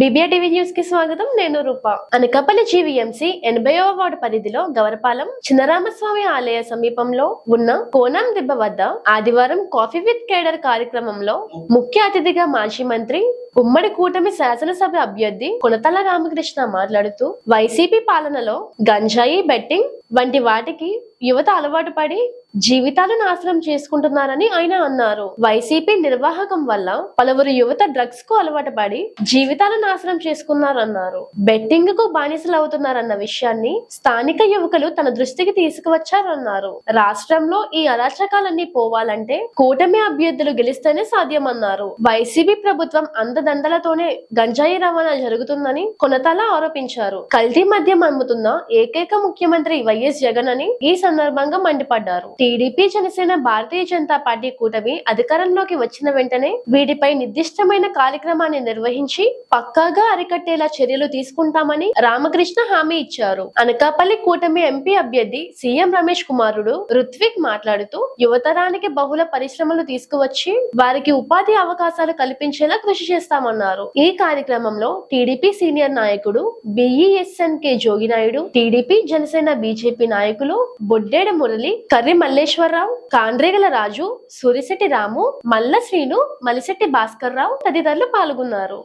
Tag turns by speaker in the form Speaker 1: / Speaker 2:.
Speaker 1: BBR TV న్యూస్కి స్వాగతం. నేను రూప. అనకాపల్లి జీవీఎంసీ ఎనభైవ వార్డు పరిధిలో గవరపాలెం చిన్నరామస్వామి ఆలయ సమీపంలో ఉన్న కోనం దిబ్బ వద్ద ఆదివారం కాఫీ విత్ కేడర్ కార్యక్రమంలో ముఖ్య అతిథిగా మాజీ మంత్రి ఉమ్మడి కూటమి శాసనసభ అభ్యర్థి కొనతల రామకృష్ణ మాట్లాడుతూ వైసీపీ పాలనలో గంజాయి బెట్టింగ్ వంటి వాటికి యువత అలవాటు పడి జీవితాలు నాశనం చేసుకుంటున్నారని ఆయన అన్నారు. వైసీపీ నిర్వాహకం వల్ల పలువురు యువత డ్రగ్స్కు అలవాటు పడి జీవితాలు నాశనం చేసుకున్నారన్నారు. బెట్టింగ్కు బానిసలు అవుతున్నారన్న విషయాన్ని స్థానిక యువకులు తన దృష్టికి తీసుకువచ్చారన్నారు. రాష్ట్రంలో ఈ అరాచకాలన్నీ పోవాలంటే కూటమి అభ్యర్థులు గెలిస్తేనే సాధ్యమన్నారు. వైసీపీ ప్రభుత్వం దండలతోనే గంజాయి రవాణా జరుగుతుందని కొనతల ఆరోపించారు. కల్తీ మద్యం అమ్ముతున్న ఏకైక ముఖ్యమంత్రి వైఎస్ జగన్ అని ఈ సందర్భంగా మండిపడ్డారు. టీడీపీ జనసేన భారతీయ జనతా పార్టీ కూటమి అధికారంలోకి వచ్చిన వెంటనే వీటిపై నిర్దిష్టమైన కార్యక్రమాన్ని నిర్వహించి పక్కాగా అరికట్టేలా చర్యలు తీసుకుంటామని రామకృష్ణ హామీ ఇచ్చారు. అనకాపల్లి కూటమి ఎంపీ అభ్యర్థి సీఎం రమేష్ కుమారుడు రుత్విక్ మాట్లాడుతూ యువతరానికి బహుళ పరిశ్రమలు తీసుకువచ్చి వారికి ఉపాధి అవకాశాలు కల్పించేలా కృషి చేస్తారు. చేస్తామన్నారు. ఈ కార్యక్రమంలో టీడీపీ సీనియర్ నాయకుడు బిఈఎస్ఎన్కే జోగినాయుడు టీడీపీ జనసేన బీజేపీ నాయకులు బొడ్డేడ మురళి కర్రి మల్లేశ్వరరావు కాండ్రేగల రాజు సూరిశెట్టి రాము మల్ల శ్రీను మలిశెట్టి భాస్కర్ రావు తదితరులు పాల్గొన్నారు.